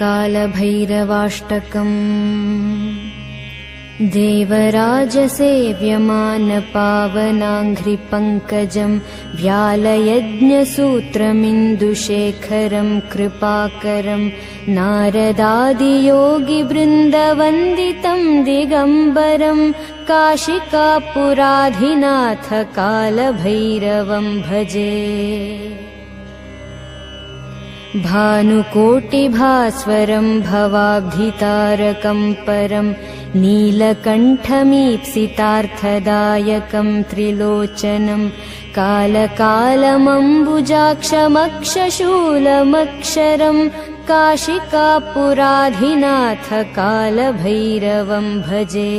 कालभैरवाष्टकम्। देवराजसेव्यमानपावनाङ्घ्रिपङ्कजम् व्यालयज्ञसूत्रमिन्दुशेखरम् कृपाकरम् नारदादियोगिवृन्दवन्दितम् दिगम्बरम् काशिकापुराधिनाथ कालभैरवम् भजे भानुकोटिभास्वरम् भवाब्धितारकम् परम् नीलकण्ठमीप्सितार्थदायकम् त्रिलोचनम् कालकालमम्बुजाक्षमक्षशूलमक्षरम् काशिकापुराधिनाथ कालभैरवम् भजे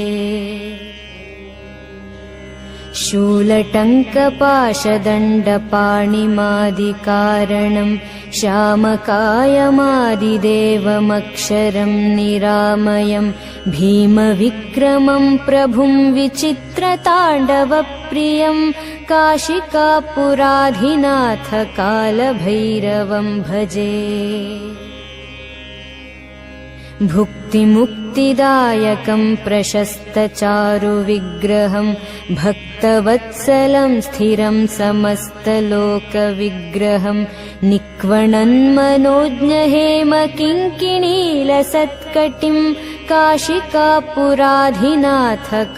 शूलटङ्कपाशदण्डपाणिमादिकारणम् श्यामकायमादिदेवमक्षरम् निरामयम् भीमविक्रमम् प्रभुम् विचित्रताण्डवप्रियम् काशिकापुराधिनाथ कालभैरवम् भजे भुक्तिमुक्तिदायकम् प्रशस्तचारुविग्रहम् भक्तवत्सलम् स्थिरम् समस्तलोकविग्रहम् निक्वणन्मनोज्ञहेम किङ्किणीलसत्कटिम् काशिकापुराधिनाथ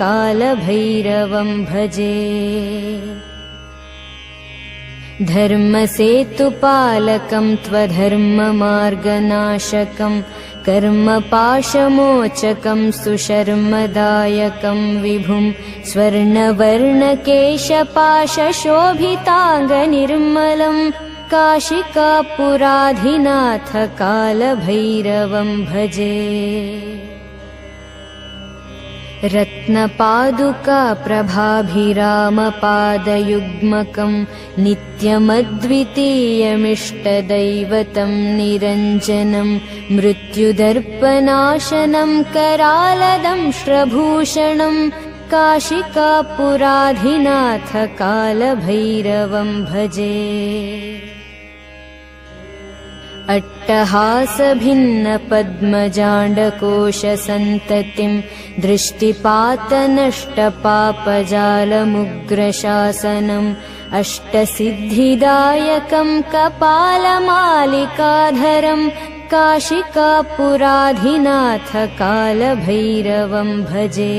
कालभैरवम् भजे धर्मसेतुपालकम् त्वधर्ममार्गनाशकम् कर्मपाशमोचकम् सुशर्मदायकम् विभुम् स्वर्णवर्णकेशपाशशोभिताङ्गनिर्मलम् काशिकापुराधिनाथ कालभैरवम् भजे रत्नपादुका प्रभाभिरामपादयुग्मकम् नित्यमद्वितीयमिष्टदैवतम् निरञ्जनम् मृत्युदर्पनाशनम् करालदंश्रभूषणम् काशिकापुराधिनाथ कालभैरवम् भजे अट्टहासभिन्नपद्मजाण्डकोशसन्ततिम् दृष्टिपातनष्टपापजालमुग्रशासनम् अष्टसिद्धिदायकम् कपालमालिकाधरम् काशिकापुराधिनाथ कालभैरवम् भजे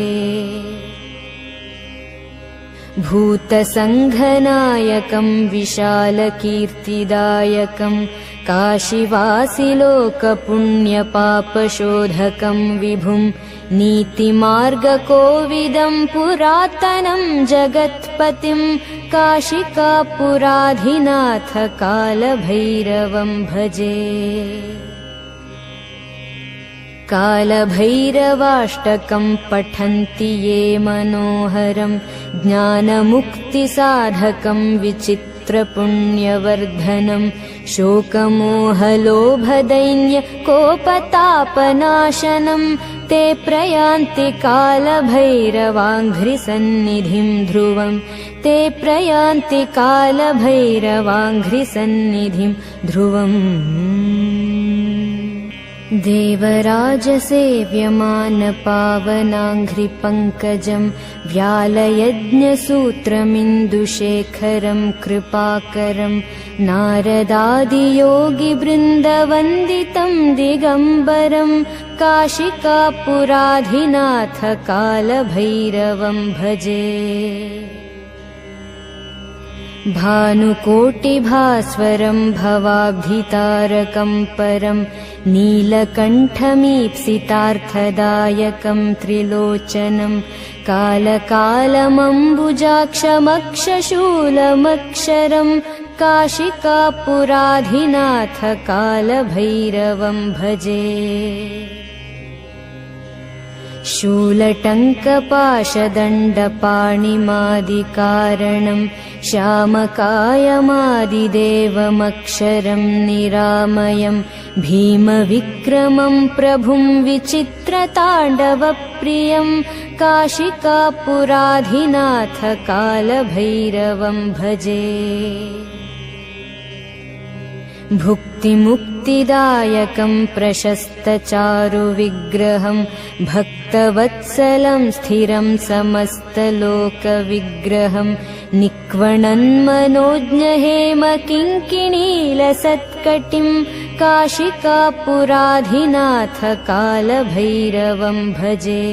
भूतसङ्घनायकम् विशालकीर्तिदायकम् काशिवासिलोकपुण्यपापशोधकम् विभुम् नीतिमार्गकोविदम् पुरातनम् जगत्पतिम् काशिकापुराधिनाथ कालभैरवम् भजे कालभैरवाष्टकम् पठन्ति ये मनोहरम् ज्ञानमुक्तिसाधकम् विचित्रपुण्यवर्धनम् शोकमोहलोभदैन्य कोपतापनाशनम् ते प्रयान्ति कालभैरवाङ्घ्रिसन्निधिम् ध्रुवम् ते प्रयान्ति कालभैरवाङ्घ्रिसन्निधिम् ध्रुवम् देवराजसेव्यमानपावनाङ्घ्रिपङ्कजम् व्यालयज्ञसूत्रमिन्दुशेखरम् कृपाकरम् नारदादियोगिवृन्दवन्दितम् दिगम्बरम् काशिकापुराधिनाथ कालभैरवम् भजे। भानुकोटिभास्वरम् भवाब्धितारकम् परम् नीलकण्ठमीप्सितार्थदायकम् त्रिलोचनम् कालकालमम्बुजाक्षमक्षशूलमक्षरम् काशिकापुराधिनाथ कालभैरवम् भजे शूलटङ्कपाशदण्डपाणिमादिकारणम् श्यामकायमादिदेवमक्षरम् निरामयम् भीमविक्रमम् प्रभुम् विचित्रताण्डवप्रियम् काशिकापुराधिनाथ कालभैरवम् भजे भुक्तिमुक्ति मुक्तिदायकं प्रशस्तचारुविग्रहं भक्तवत्सलं स्थिरं समस्तलोकविग्रहम् निक्वणन्मनोज्ञहेम किङ्किणीलसत्कटिम् काशिकापुराधिनाथ कालभैरवं भजे।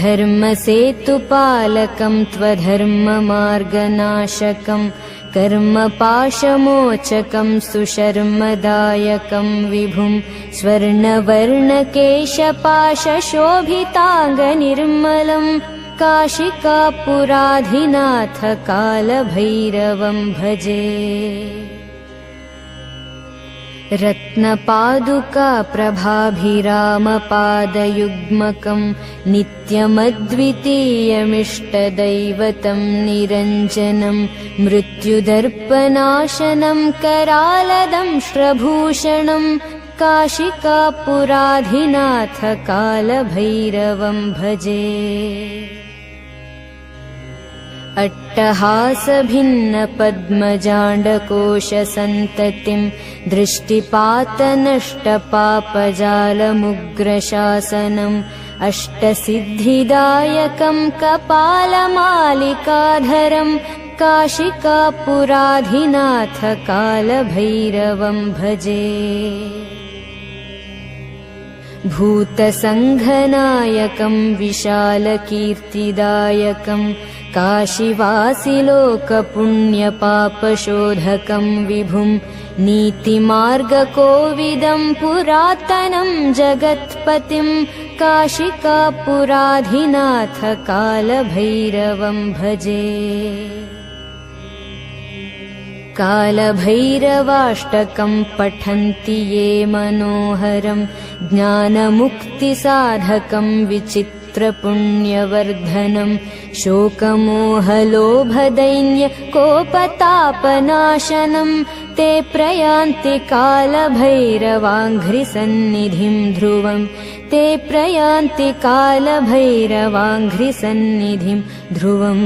धर्मसेतुपालकं त्वधर्ममार्गनाशकं कर्मपाशमोचकं सुशर्मदायकं विभुं स्वर्णवर्णकेशपाशशोभिताङ्गनिर्मलम् काशिकापुराधिनाथ कालभैरवं भजे रत्नपादुका प्रभाभिरामपादयुग्मकं नित्यमद्वितीयमिष्टदैवतं निरञ्जनं मृत्युदर्पनाशनं करालदं श्रभूषणं काशिकापुराधिनाथ कालभैरवं भजे अट्टहासभिन्नपद्मजाण्डकोशसन्ततिं दृष्टिपातनष्टपापजालमुग्रशासनम् अष्टसिद्धिदायकं कपालमालिकाधरं काशिकापुराधिनाथ कालभैरवं भजे भूतसङ्घनायकं विशालकीर्तिदायकं काशिवासिलोकपुण्यपापशोधकं विभुं नीतिमार्गकोविदं पुरातनं जगत्पतिं काशिकापुराधिनाथ कालभैरवं भजे कालभैरवाष्टकं पठन्ति ये मनोहरं ज्ञानमुक्तिसाधकं विचित्रपुण्यवर्धनं शोकमोहलोभदैन्यकोपतापनाशनं ते प्रयान्ति कालभैरवाङ्घ्रिसन्निधिं ध्रुवम् ते प्रयान्ति कालभैरवाङ्घ्रिसन्निधिं ध्रुवम्